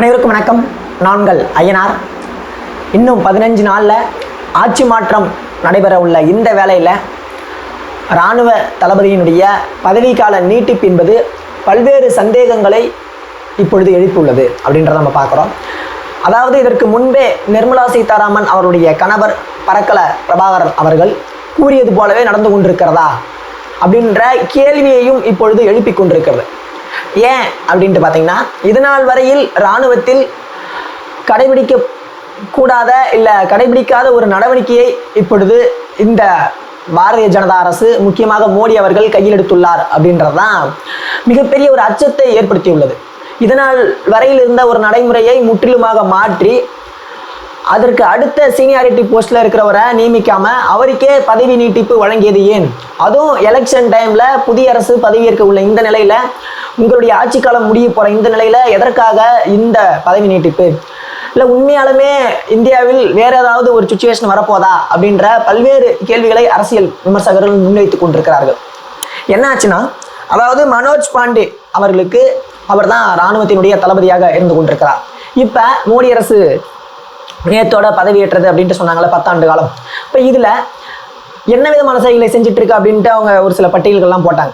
அனைவருக்கும் வணக்கம். நான்கள் ஐயனார் இன்னும் பதினஞ்சு நாளில் ஆட்சி மாற்றம் நடைபெற உள்ள இந்த வேளையில் இராணுவ தளபதியினுடைய பதவிக்கால நீட்டிப்பு என்பது பல்வேறு சந்தேகங்களை இப்பொழுது எழுப்பியுள்ளது அப்படின்றத நம்ம பார்க்குறோம். அதாவது இதற்கு முன்பே நிர்மலா சீதாராமன் அவருடைய கணவர் பரக்கல பிரபாகரன் அவர்கள் கூறியது போலவே நடந்து கொண்டிருக்கிறதா அப்படின்ற கேள்வியையும் இப்பொழுது எழுப்பிக் கொண்டிருக்கிறது. ஏன் அப்படின்ட்டு பார்த்தீங்கன்னா இது நாள் வரையில் இராணுவத்தில் கடைபிடிக்க கூடாத இல்லை கடைபிடிக்காத ஒரு நடவடிக்கையை இப்பொழுது இந்த பாரதிய ஜனதா அரசு முக்கியமாக மோடி அவர்கள் கையில் எடுத்துள்ளார் அப்படின்றது தான் மிகப்பெரிய ஒரு அச்சத்தை ஏற்படுத்தியுள்ளது. இதனால் வரையில் இருந்த ஒரு நடைமுறையை முற்றிலுமாக மாற்றி அதற்கு அடுத்த சீனியாரிட்டி போஸ்ட்டில் இருக்கிறவரை நியமிக்காம அவருக்கே பதவி நீட்டிப்பு வழங்கியது ஏன்? அதுவும் எலெக்ஷன் டைமில் புதிய அரசு பதவியேற்க உள்ள இந்த நிலையில் உங்களுடைய ஆட்சி காலம் முடிய போகிற இந்த நிலையில் எதற்காக இந்த பதவி நீட்டிப்பு? இல்லை உண்மையாலுமே இந்தியாவில் வேற ஏதாவது ஒரு சுச்சுவேஷன் வரப்போதா? அப்படின்ற பல்வேறு கேள்விகளை அரசியல் விமர்சகர்கள் முன்வைத்துக் கொண்டிருக்கிறார்கள். என்ன ஆச்சுன்னா அதாவது மனோஜ் பாண்டே அவர்களுக்கு அவர் தான் இராணுவத்தினுடைய தளபதியாக இருந்து கொண்டிருக்கிறார். இப்போ மோடி அரசு நேத்தோட பதவியேற்றது அப்படின்ட்டு சொன்னாங்கல்ல பத்தாண்டு காலம். இப்போ இதில் என்ன விதமான செயல்களை செஞ்சுட்டு இருக்கு அப்படின்ட்டு அவங்க ஒரு சில பட்டியல்கள்லாம் போட்டாங்க.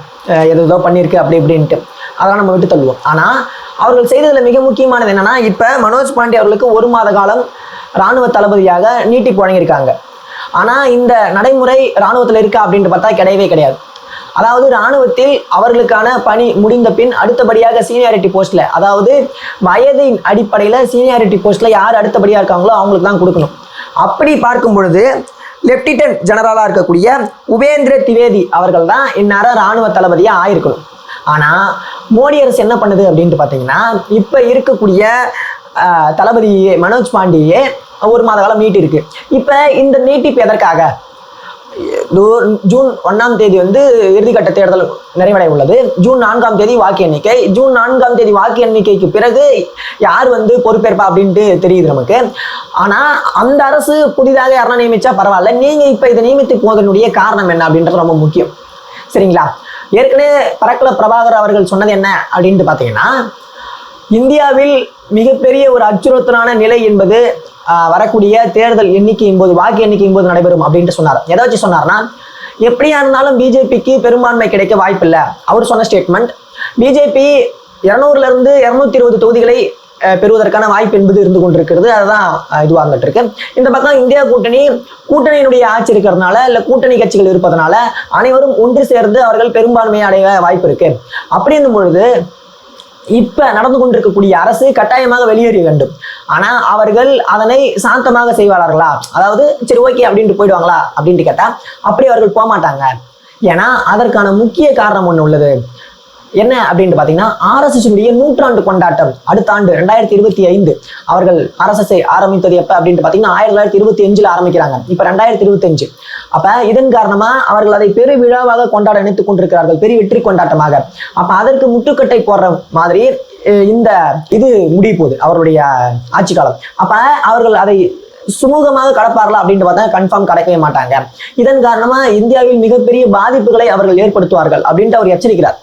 எது ஏதோ பண்ணியிருக்கு அப்படி இப்படின்ட்டு. அதெல்லாம் நம்ம விட்டு தள்ளுவோம். ஆனால் அவர்கள் செய்ததில் மிக முக்கியமானது என்னன்னா இப்போ மனோஜ் பாண்டே அவர்களுக்கு ஒரு மாத காலம் இராணுவ தளபதியாக நீட்டிப்பு வழங்கியிருக்காங்க. ஆனால் இந்த நடைமுறை இராணுவத்தில் இருக்கா அப்படின்ட்டு பார்த்தா கிடையவே கிடையாது. அதாவது இராணுவத்தில் அவர்களுக்கான பணி முடிந்த பின் அடுத்தபடியாக சீனியாரிட்டி போஸ்ட்ல அதாவது வயதின் அடிப்படையில் சீனியாரிட்டி போஸ்ட்ல யார் அடுத்தபடியாக இருக்காங்களோ அவங்களுக்கு தான் கொடுக்கணும். அப்படி பார்க்கும் பொழுது லெப்டினன்ட் ஜெனரலாக இருக்கக்கூடிய உபேந்திர திவேதி அவர்கள் தான் இந்நேரம் இராணுவ தளபதியாக ஆயிருக்கணும். ஆனால் மோடி அரசு என்ன பண்ணுது அப்படின்ட்டு பார்த்தீங்கன்னா இப்போ இருக்கக்கூடிய தளபதி மனோஜ் பாண்டியே ஒரு மாத காலம் நீட்டிருக்கு இப்போ இந்த நீட்டிப்பு எதற்காக? ஜூன் ஒன்றாம் தேதி வந்து இறுதிக்கட்ட தேர்தல் நிறைவடைய உள்ளது. ஜூன் நான்காம் தேதி வாக்கு எண்ணிக்கை. ஜூன் நான்காம் தேதி வாக்கு எண்ணிக்கைக்கு பிறகு யார் வந்து பொறுப்பேற்பா அப்படின்ட்டு தெரியுது நமக்கு. ஆனால் அந்த அரசு புதிதாக யாரெல்லாம் நியமிச்சா பரவாயில்ல. நீங்கள் இப்போ இதை நியமித்து போவதனுடைய காரணம் என்ன அப்படின்றது ரொம்ப முக்கியம். சரிங்களா? ஏற்கனவே பறக்கல பிரபாகர் அவர்கள் சொன்னது என்ன அப்படின்ட்டு பார்த்தீங்கன்னா இந்தியாவில் மிகப்பெரிய ஒரு அச்சுறுத்தலான நிலை என்பது வரக்கூடிய தேர்தல் எண்ணிக்கையின் போது வாக்கு எண்ணிக்கையின் போது நடைபெறும் அப்படின்ட்டு சொன்னார். எதை வச்சு சொன்னார்னா எப்படியா இருந்தாலும் பிஜேபிக்கு பெரும்பான்மை கிடைக்க வாய்ப்பில்லை. அவர் சொன்ன ஸ்டேட்மெண்ட் பிஜேபி இருநூறுல இருந்து இருநூத்தி இருபது தொகுதிகளை பெறுவதற்கான வாய்ப்பு என்பது இருந்து கொண்டிருக்கிறது. அதுதான் இதுவாகிட்டு இருக்கு இந்த பக்கம் இந்தியா கூட்டணி கூட்டணியினுடைய ஆட்சி இருக்கிறதுனால இல்ல கூட்டணி கட்சிகள் இருப்பதனால அனைவரும் ஒன்று சேர்ந்து அவர்கள் பெரும்பான்மையை அடைய வாய்ப்பு இருக்கு. அப்படி பொழுது இப்ப நடந்து கொண்டிருக்கக்கூடிய அரசு கட்டாயமாக வெளியேறிய வேண்டும். ஆனா அவர்கள் அதனை சாந்தமாக செய்வார்களா? அதாவது சரி ஓகே அப்படின்ட்டு போயிடுவாங்களா? அப்படின்ட்டு கேட்டா அப்படி அவர்கள் போக மாட்டாங்க ஏன்னா அதற்கான முக்கிய காரணம் ஒண்ணு உள்ளது. என்ன அப்படின்ட்டு பார்த்தீங்கன்னா ஆர்எஸ்எஸ் உடைய நூற்றாண்டு கொண்டாட்டம் அடுத்த ஆண்டு ரெண்டாயிரத்தி இருபத்தி ஐந்து. அவர்கள் ஆர்எஸ்எஸ்ஐ ஆரம்பித்தது எப்ப அப்படின்ட்டு பார்த்தீங்கன்னா ஆயிரத்தி தொள்ளாயிரத்தி இருபத்தி அஞ்சுல ஆரம்பிக்கிறாங்க. இப்ப ரெண்டாயிரத்தி இருபத்தஞ்சு அப்ப இதன் காரணமா அவர்கள் அதை பெரு விழாவாக கொண்டாட நினைத்துக் கொண்டிருக்கிறார்கள் பெரிய வெற்றி கொண்டாட்டமாக. அப்ப அதற்கு முட்டுக்கட்டை போடுற மாதிரி இந்த இது முடிய போகுது அவருடைய ஆட்சி காலம். அப்ப அவர்கள் அதை சுமூகமாக கடப்பார்களா அப்படின்ட்டு பார்த்தா கன்ஃபார்ம் கடக்கவே மாட்டாங்க. இதன் காரணமா இந்தியாவில் மிகப்பெரிய பாதிப்புகளை அவர்கள் ஏற்படுத்துவார்கள் அப்படின்ட்டு அவர் எச்சரிக்கிறார்.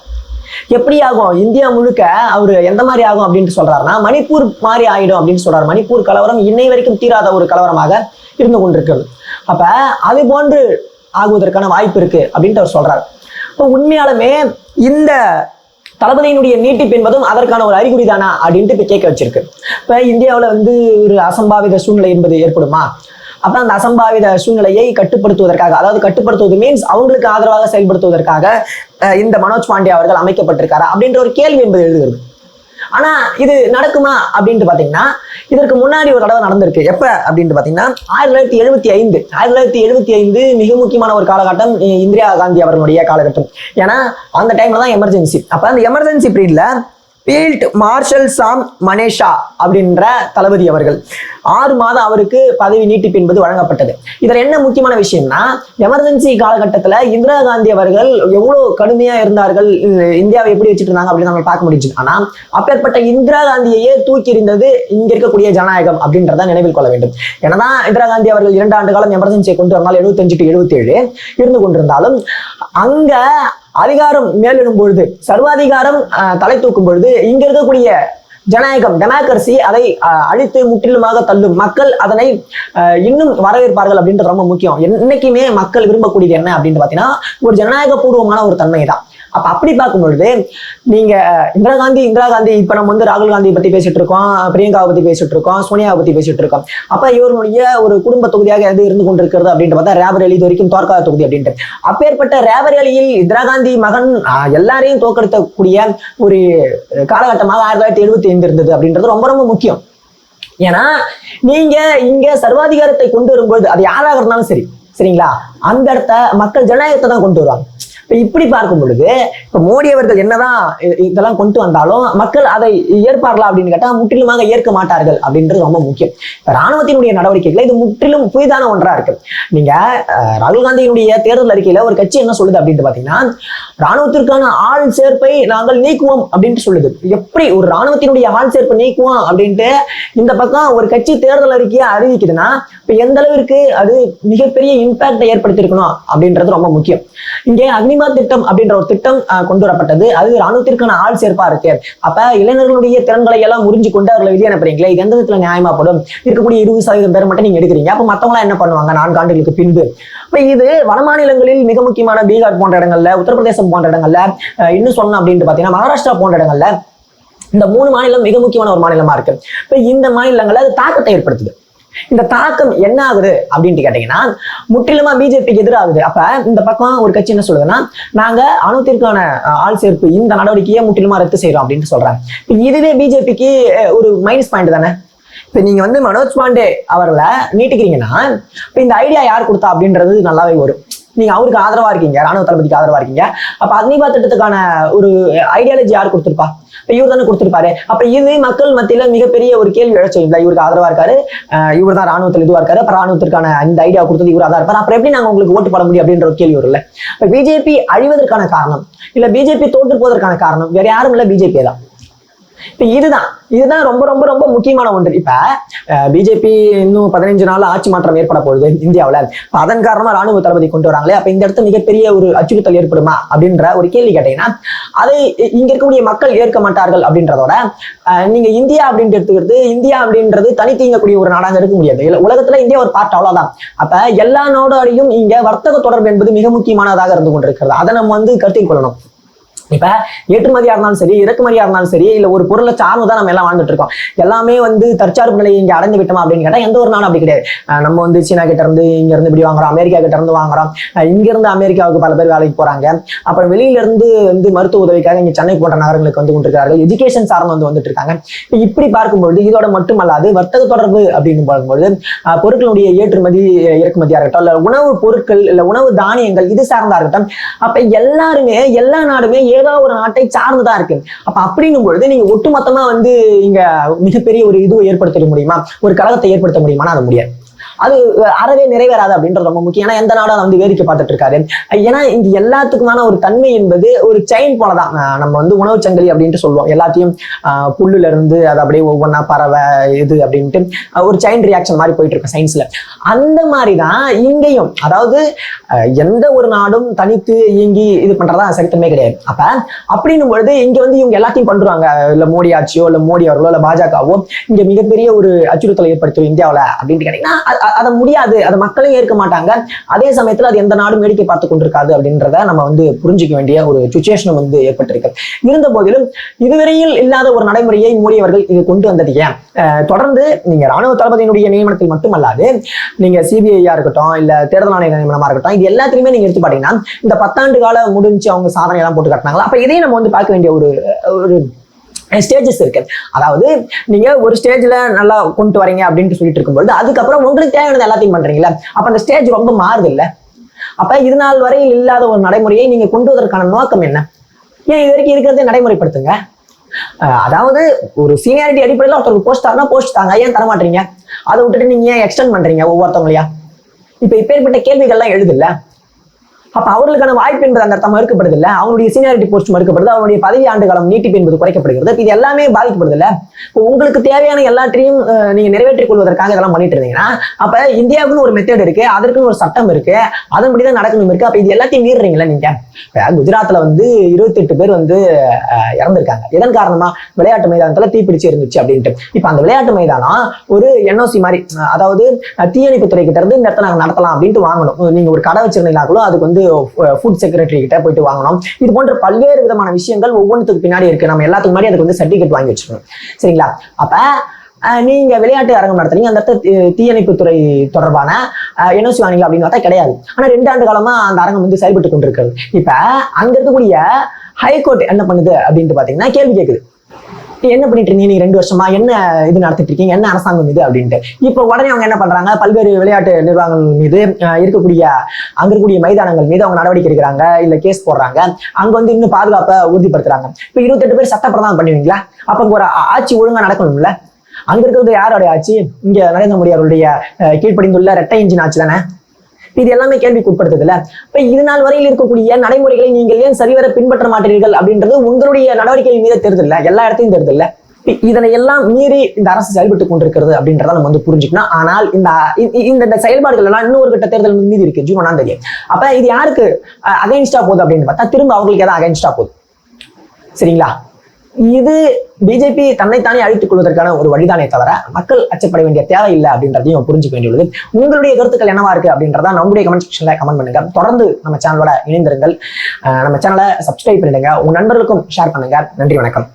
எப்படி ஆகும்? இந்தியா முழுக்க அவர் எந்த மாதிரி ஆகும் அப்படின்னு சொல்றாருன்னா மணிப்பூர் மாதிரி ஆயிடும் அப்படின்னு சொல்றாரு. மணிப்பூர் கலவரம் இன்னை வரைக்கும் தீராத ஒரு கலவரமாக இருந்து கொண்டிருக்கிறது அப்ப அது போன்று ஆகுவதற்கான வாய்ப்பு இருக்கு அப்படின்ட்டு அவர் சொல்றாரு. இப்போ உண்மையாலுமே இந்த தளபதியினுடைய நீட்டிப்பு என்பதும் அதற்கான ஒரு அறிகுறி தானா அப்படின்ட்டு இப்போ கேட்க வச்சிருக்கு. இப்போ இந்தியாவில் வந்து ஒரு அசம்பாவித சூழ்நிலை என்பது ஏற்படுமா? அப்ப அந்த அசம்பாவித சூழ்நிலையை கட்டுப்படுத்துவதற்காக அதாவது கட்டுப்படுத்துவது மீன்ஸ் அவங்களுக்கு ஆதரவாக செயல்படுத்துவதற்காக அஹ், இந்த மனோஜ் பாண்டே அவர்கள் அமைக்கப்பட்டிருக்காரா அப்படின்ற ஒரு கேள்வி என்பது எழுதுகிறது. ஆனா இது நடக்குமா அப்படின்ட்டு பாத்தீங்கன்னா இதற்கு முன்னாடி ஒரு தடவை நடந்திருக்கு. எப்ப அப்படின்ட்டு பாத்தீங்கன்னா ஆயிரத்தி தொள்ளாயிரத்தி எழுபத்தி ஐந்து ஆயிரத்தி தொள்ளாயிரத்தி எழுபத்தி ஐந்து மிக முக்கியமான ஒரு காலகட்டம் இந்திரா காந்தி அவர்களுடைய காலகட்டம். ஏன்னா அந்த டைம்ல தான் எமர்ஜென்சி அப்ப அந்த எமர்ஜென்சி பீரியட்ல பீல்ட் மார்ஷல் சாம் மனேஷா அப்படின்ற தளபதி அவர்கள். ஆறு மாதம் அவருக்கு பதவி நீட்டிப்பு என்பது வழங்கப்பட்டது. இதில் என்ன முக்கியமான விஷயம்னா எமர்ஜென்சி காலகட்டத்துல இந்திரா காந்தி அவர்கள் எவ்வளவு கடுமையா இருந்தார்கள் இந்தியாவை எப்படி வச்சுட்டு இருந்தாங்க அப்படின்னு நம்ம பார்க்க முடிஞ்சு ஆனால் அப்பேற்பட்ட இந்திரா காந்தியையே தூக்கி எறிந்தது இங்க இருக்கக்கூடிய ஜனநாயகம் அப்படின்றத நினைவில் கொள்ள வேண்டும். என்னதான் இந்திரா காந்தி அவர்கள் இரண்டு ஆண்டு காலம் எமர்ஜென்சியை கொண்டு வந்தால் எழுபத்தஞ்சு டு எழுபத்தி ஏழு இருந்து கொண்டிருந்தாலும் அங்க அதிகாரம் மேலிடும் பொழுது சர்வாதிகாரம் அஹ், தலை தூக்கும் பொழுது இங்க இருக்கக்கூடிய ஜனநாயகம் டெமோக்ரஸி அதை அஹ், அழித்து முற்றிலுமாக தள்ளும். மக்கள் அதனை அஹ், இன்னும் வரவேற்பார்கள் அப்படின்றது ரொம்ப முக்கியம். என்னைக்குமே மக்கள் விரும்பக்கூடியது என்ன அப்படின்னு பார்த்தீங்கன்னா ஒரு ஜனநாயக பூர்வமான ஒரு தன்மை தான் அப்ப அப்படி பார்க்கும்பொழுது நீங்க இந்திரா காந்தி இந்திரா காந்தி இப்ப நம்ம வந்து ராகுல் காந்தி பத்தி பேசிட்டு இருக்கோம் பிரியங்காவை பத்தி பேசிட்டு இருக்கோம் சோனியாவை பத்தி பேசிட்டு இருக்கோம். அப்ப இவருடைய ஒரு குடும்ப தொகுதியாக எது இருந்து கொண்டிருக்கிறது அப்படின்ட்டு பார்த்தா ரேபரேலி இது வரைக்கும் தோற்காத தொகுதி அப்படின்ட்டு. அப்பேற்பட்ட ரேபரேலியில் இந்திரா காந்தி மகன் எல்லாரையும் தோற்கடிக்கக்கூடிய ஒரு காலகட்டமாக ஆயிரத்தி தொள்ளாயிரத்தி எழுபத்தி ஐந்து இருந்தது அப்படின்றது ரொம்ப ரொம்ப முக்கியம். ஏன்னா நீங்க இங்க சர்வாதிகாரத்தை கொண்டு வரும்போது அது யாராக இருந்தாலும் சரி சரிங்களா? அந்த இடத்த மக்கள் ஜனநாயகத்தை தான் கொண்டு வருவாங்க. இப்போ இப்படி பார்க்கும் பொழுது இப்போ மோடி அவர்கள் என்னதான் இதெல்லாம் கொண்டு வந்தாலும் மக்கள் அதை ஏற்பார்களா அப்படின்னு கேட்டால் முற்றிலுமாக ஏற்க மாட்டார்கள் அப்படின்றது ரொம்ப முக்கியம். இப்போ ராணுவத்தினுடைய நடவடிக்கைகளை இது முற்றிலும் புதிதான ஒன்றா இருக்கு. நீங்க ராகுல் காந்தியினுடைய தேர்தல் அறிக்கையில ஒரு கட்சி என்ன சொல்லுது அப்படின்னு பாத்தீங்கன்னா ராணுவத்திற்கான ஆள் சேர்ப்பை நாங்கள் நீக்குவோம் அப்படின்ட்டு சொல்லுது. எப்படி ஒரு ராணுவத்தினுடைய ஆள் சேர்ப்பை நீக்குவோம் அப்படின்ட்டு இந்த பக்கம் ஒரு கட்சி தேர்தல் அறிக்கையை அறிவிக்குதுன்னா இப்போ எந்த அளவிற்கு அது மிகப்பெரிய இம்பாக்டை ஏற்படுத்தியிருக்கணும் அப்படின்றது ரொம்ப முக்கியம். இங்கே அக்னி அக்னிமா திட்டம் அப்படின்ற ஒரு திட்டம் கொண்டு வரப்பட்டது அது ராணுவத்திற்கான ஆள் சேர்ப்பா இருக்கு. அப்ப இளைஞர்களுடைய திறன்களை எல்லாம் உறிஞ்சு கொண்டு அவர்களை வெளியே அனுப்புறீங்களே இது எந்த விதத்துல நியாயமாப்படும்? இருக்கக்கூடிய இருபது சதவீதம் பேர் மட்டும் நீங்க எடுக்கிறீங்க. அப்ப மத்தவங்க என்ன பண்ணுவாங்க? நான்கு ஆண்டுகளுக்கு பின்பு. இப்ப இது வட மாநிலங்களில் மிக முக்கியமான பீகார் போன்ற இடங்கள்ல உத்தரப்பிரதேசம் போன்ற இடங்கள்ல இன்னும் சொல்லணும் அப்படின்னு பாத்தீங்கன்னா மகாராஷ்டிரா போன்ற இடங்கள்ல இந்த மூணு மாநிலம் மிக முக்கியமான ஒரு மாநிலமா இருக்கு. இப்ப இந்த மாநிலங்கள்ல அது தாக்கத்தை ஏற்படுத்துது. இந்த தாக்கம் என்ன ஆகுது அப்படின்ட்டு கேட்டீங்கன்னா முற்றிலுமா பிஜேபிக்கு எதிராகுது. அப்ப இந்த பக்கம் ஒரு கட்சி என்ன சொல்லுதுன்னா நாங்க அணுத்திற்கான ஆள் சேர்ப்பு இந்த நடவடிக்கையை முற்றிலுமா ரத்து செய்யறோம் அப்படின்னு சொல்றாங்க. இதுவே பிஜேபிக்கு ஒரு மைனஸ் பாயிண்ட் தானே? இப்ப நீங்க வந்து மனோஜ் பாண்டே அவர்களை நீட்டிக்கிறீங்கன்னா இப்ப இந்த ஐடியா யார் கொடுத்தா அப்படின்றது நல்லாவே வரும். நீங்க அவருக்கு ஆதரவா இருக்கீங்க ராணுவ தளபதிக்கு ஆதரவா இருக்கீங்க. அப்ப அக்னிபாத் திட்டத்துக்கான ஒரு ஐடியாலஜி யார் கொடுத்திருப்பா? இப்ப இவர் தானே கொடுத்திருப்பாரு. அப்ப இது மக்கள் மத்தியில மிகப்பெரிய ஒரு கேள்வி எழ இவருக்கு ஆதரவா இருக்காரு. இவர் தான் ராணுவத்தில் இதுவா இருக்காரு. அப்ப ராணுவத்திற்கான இந்த ஐடியா கொடுத்தது இவர் தான் இருப்பாரு. அப்புறம் எப்படி நாங்க உங்களுக்கு ஓட்டு போட முடியும் அப்படின்ற ஒரு கேள்வி வரும்ல. இப்ப பிஜேபி அழிவதற்கான காரணம் இல்ல பிஜேபி தோற்று போவதற்கான காரணம் வேற யாரும் இல்ல பிஜேபி தான். இப்போ இதுதான். இதுதான் ரொம்ப ரொம்ப ரொம்ப முக்கியமான ஒன்று. இப்ப பிஜேபி இன்னும் பதினஞ்சு நாள் ஆட்சி மாற்றம் ஏற்பட போகுது இந்தியாவுல. இப்ப அதன் காரணமா ராணுவ தளபதி கொண்டு வராங்களே அப்ப இந்த இடத்துல மிகப்பெரிய ஒரு அச்சுறுத்தல் ஏற்படுமா அப்படின்ற ஒரு கேள்வி கேட்டீங்கன்னா அதை இங்க இருக்கக்கூடிய மக்கள் ஏற்க மாட்டார்கள் அப்படின்றதோட அஹ், நீங்க இந்தியா அப்படின்ட்டு எடுத்துக்கிறது இந்தியா அப்படின்றது தனித்தீங்கக்கூடிய ஒரு நாடாக இருக்க முடியாது. உலகத்துல இந்தியா ஒரு பார்ட் அவ்வளவுதான். அப்ப எல்லா நாடோடையும் இங்க வர்த்தக தொடர்பு என்பது மிக முக்கியமானதாக இருந்து கொண்டிருக்கிறது. அதை நம்ம வந்து கருத்தில் கொள்ளணும். இப்ப ஏற்றுமதியா இருந்தாலும் சரி இறக்குமதியா இருந்தாலும் சரி இல்ல ஒரு பொருளை சார்ந்து தான் நம்ம எல்லாம் வாழ்ந்துட்டு இருக்கோம். எல்லாமே வந்து தற்சார்பு நிலையை இங்க அடைந்து விட்டோமா அப்படின்னு கேட்டா எந்த ஒரு நாளும் அப்படி கிடையாது. நம்ம வந்து சீனா கிட்ட இருந்து இங்க இருந்து இப்படி வாங்குறோம் அமெரிக்கா கிட்ட இருந்து வாங்குறோம். இங்க இருந்து அமெரிக்காவுக்கு பல பேர் வேலைக்கு போறாங்க. அப்புறம் வெளியில இருந்து வந்து மருத்துவ உதவிக்காக இங்க சென்னை போன்ற நகரங்களுக்கு வந்து கொண்டிருக்கிறார்கள். எஜுகேஷன் சார்ந்து வந்து வந்துட்டு இருக்காங்க. இப்படி பார்க்கும்பொழுது இதோட மட்டுமல்லாது வர்த்தக தொடர்பு அப்படின்னு பார்க்கும்பொழுது பொருட்களுடைய ஏற்றுமதி இறக்குமதியா இருக்கட்டும் இல்ல உணவு பொருட்கள் இல்ல உணவு தானியங்கள் இது சார்ந்தா இருக்கட்டும் அப்ப எல்லாருமே எல்லா நாடுமே ஏதோ ஒரு நாட்டை சார்ந்துதான் இருக்கு. அப்ப அப்படின்னும் பொழுது நீங்க ஒட்டுமொத்தமா வந்து இங்க மிகப்பெரிய ஒரு இதுவை ஏற்படுத்த முடியுமா? ஒரு கழகத்தை ஏற்படுத்த முடியுமானா அது முடியாது. அது அறவே நிறைவேறாது அப்படின்றது ரொம்ப முக்கியம். ஏன்னா எந்த நாடும் அதை வந்து வேடிக்கை பார்த்துட்டு இருக்காரு ஏன்னா இங்க எல்லாத்துக்குமான ஒரு தன்மை என்பது ஒரு செயின் போலதான். நம்ம வந்து உணவு சங்கிலி அப்படின்ட்டு சொல்லுவோம். எல்லாத்தையும் ஆஹ் புல்லுல இருந்து அது அப்படியே ஒவ்வொன்றா பறவை இது அப்படின்ட்டு ஒரு செயின் ரியாக்ஷன் மாதிரி போயிட்டு இருக்கு சயின்ஸ்ல அந்த மாதிரி தான் இங்கேயும். அதாவது எந்த ஒரு நாடும் தனித்து இயங்கி இது பண்றதா சரித்தமே கிடையாது. அப்ப அப்படின்னும் பொழுது இங்க வந்து இவங்க எல்லாத்தையும் பண்றாங்க. இல்ல மோடி ஆட்சியோ இல்ல மோடி அவர்களோ இல்ல பாஜகவோ இங்க மிகப்பெரிய ஒரு அச்சுறுத்தலை ஏற்படுத்தும் இந்தியாவில அப்படின்ட்டு கேட்டீங்கன்னா அதை முடியாது. அதை மக்களும் ஏற்க மாட்டாங்க. அதே சமயத்துல அது எந்த நாடும் வேடிக்கை பார்த்து கொண்டிருக்காது அப்படின்றத நம்ம வந்து புரிஞ்சுக்க வேண்டிய ஒரு சுச்சுவேஷன் வந்து ஏற்பட்டிருக்கு. இருந்த போதிலும் இதுவரையில் இல்லாத ஒரு நடைமுறையை மூடியவர்கள் இது கொண்டு வந்தது ஏன்? அஹ் தொடர்ந்து நீங்க ராணுவ தளபதியினுடைய நியமனத்தில் மட்டுமல்லாது நீங்க சிபிஐயா இருக்கட்டும் இல்ல தேர்தல் ஆணைய நியமனமா இருக்கட்டும் இது எல்லாத்திலுமே நீங்க எடுத்து பாத்தீங்கன்னா இந்த பத்தாண்டு கால முடிஞ்சு அவங்க சாதனை எல்லாம் போட்டு காட்டினாங்களா? அப்ப இதையும் நம்ம வந்து பார்க்க வேண்டிய ஒரு ஒரு ஸ்டேஜஸ் இருக்கு அதாவது நீங்க ஒரு ஸ்டேஜ்ல நல்லா கொண்டு வரீங்க அப்படின்ட்டு சொல்லிட்டு இருக்கும்போது அதுக்கப்புறம் உங்களுக்கு தேவையானது எல்லாத்தையும் பண்றீங்களா அப்ப அந்த ஸ்டேஜ் ரொம்ப மாறுது இல்ல அப்ப இது நாள் வரையில் இல்லாத ஒரு நடைமுறையை நீங்க கொண்டு வருவதற்கான நோக்கம் என்ன? ஏன் இது வரைக்கும் இருக்கிறதே நடைமுறைப்படுத்துங்க? அதாவது ஒரு சீனியாரிட்டி அடிப்படையில் ஒருத்தருக்கு போஸ்ட் தரனா போஸ்ட் தாங்க. ஏன் தரமாட்டீங்க அதை விட்டுட்டு நீங்க ஏன் எக்ஸ்டெண்ட் பண்றீங்க ஒவ்வொருத்தவங்களையா? இப்ப இப்பேற்பட்ட கேள்விகள்லாம் எழுதுல்ல. அப்ப அவர்களுக்கான வாய்ப்பு என்பது அந்த அர்த்தம் மறுக்கப்படுது இல்ல? அவனுடைய சீனியாரிட்டி போஸ்ட் மறுக்கப்படுது அவனுடைய பதவி ஆண்டு காலம் நீட்டிப்பு என்பது குறைக்கப்படுகிறது. இது எல்லாமே பாதிக்கப்படுது இல்ல? இப்போ உங்களுக்கு தேவையான எல்லாத்தையும் நீங்க நிறைவேற்றிக் கொள்வதற்காக இதெல்லாம் பண்ணிட்டு இருந்தீங்கன்னா அப்ப இந்தியாவுக்குன்னு ஒரு மெத்தட் இருக்கு அதற்குன்னு ஒரு சட்டம் இருக்கு அதன்படிதான் நடக்கணும் இருக்கு. அப்ப இது எல்லாத்தையும் மீறுறீங்களா நீங்க? குஜராத்ல வந்து இருபத்தி எட்டு பேர் வந்து இறந்திருக்காங்க. இதன் காரணமா விளையாட்டு மைதானத்துல தீப்பிடிச்சு இருந்துச்சு அப்படின்ட்டு. இப்ப அந்த விளையாட்டு மைதானம் ஒரு என்ஓசி மாதிரி அதாவது தீயணைப்பு துறை கிட்ட இருந்து இந்த இடத்த நாங்க நடத்தலாம் அப்படின்ட்டு வாங்கணும். நீங்க ஒரு கடை வச்சிருந்தீங்கன்னா கூட அதுக்கு வந்து ஃபுட் செக்ரட்டரி கிட்ட போயிட்டு வாங்கணும். இது போன்ற பல்வேறு விதமான விஷயங்கள் ஒவ்வொன்றுத்துக்கு பின்னாடி இருக்கு. நம்ம எல்லாத்துக்கு முன்னாடி அதுக்கு வந்து சர்டிஃபிகேட் வாங்கி வச்சிருக்கணும் சரிங்களா? அப்ப நீங்க விளையாட்டு அரங்கம் நடத்துறீங்க. அந்த இடத்த தீயணைப்பு துறை தொடர்பான என்ஓசி வாங்கிங்களா அப்படின்னு பார்த்தா கிடையாது. ஆனா ரெண்டு ஆண்டு காலமா அந்த அரங்கம் வந்து செயல்பட்டு கொண்டிருக்கிறது. இப்ப அங்க இருக்கக்கூடிய ஹைகோர்ட் என்ன பண்ணுது அப்படின்ட்டு பாத்தீங்கன்னா கேள்வி கேட்குது என்ன பண்ணிட்டு இருக்கீங்க நீ ரெண்டு வருஷமா என்ன இது நடத்திட்டு இருக்கீங்க? என்ன அரசாங்கம் இது அப்படின்ட்டு. இப்போ உடனே அவங்க என்ன பண்றாங்க? பல்வேறு விளையாட்டு நிர்வாகங்கள் மீது இருக்கக்கூடிய அங்க இருக்கக்கூடிய மைதானங்கள் மீது அவங்க நடவடிக்கை எடுக்கிறாங்க. இல்ல கேஸ் போடுறாங்க. அங்க வந்து இன்னும் பாதுகாப்பை உறுதிப்படுத்துறாங்க. இப்போ இருபத்தெட்டு பேர் சட்டப்பிரதானம் பண்ணுவீங்களா? அப்ப ஒரு ஆட்சி ஒழுங்கா நடக்கணும்ல? அங்க இருக்கிறது யாரோடைய ஆட்சி? இங்க நரேந்திர மோடி அவருடைய கீழ்ப்படிந்துள்ள ரெட்டை இன்ஜின் ஆட்சி தானே? இது எல்லாமே கேள்விக்கு உட்படுத்துதுல இப்ப இது நாள் வரையில் இருக்கக்கூடிய நடைமுறைகளை நீங்கள் ஏன் சரிவர பின்பற்ற மாட்டீர்கள் அப்படின்றது உங்களுடைய நடவடிக்கை மீது தெரியுது இல்ல எல்லா இடத்தையும் தெரியுது இதனை எல்லாம் மீறி இந்த அரசு செயல்பட்டு கொண்டிருக்கிறது அப்படின்றத நம்ம வந்து புரிஞ்சுக்கணும். ஆனால் இந்த இந்த இந்த செயல்பாடுகள் எல்லாம் இன்னொரு கட்ட தேர்தல் மீதி இருக்கு ஜூன் ஒன்றாம் தேதி. அப்ப இது யாருக்கு அகைன்ஸ்டா போகுது அப்படின்னு பார்த்தா திரும்ப அவங்களுக்கு ஏதாவது அகைன்ஸ்டா போகுது. சரிங்களா? இது பிஜேபி தன்னைத்தானே அழித்துக் கொள்வதற்கான ஒரு வழிதானே தவிர மக்கள் அச்சப்பட வேண்டிய தேவை இல்லை அப்படின்றதையும் புரிஞ்சுக்க வேண்டியுள்ளது. உங்களுடைய கருத்துக்கள் என்னவா இருக்கு அப்படின்றத நம்முடைய கமெண்ட் செக்ஷன்ல கமெண்ட் பண்ணுங்க. தொடர்ந்து நம்ம சேனலோட இணைந்திருங்கள். நம்ம சேனலை சப்ஸ்கிரைப் பண்ணிடுங்க. உங்க நண்பர்களுக்கும் ஷேர் பண்ணுங்க. நன்றி வணக்கம்.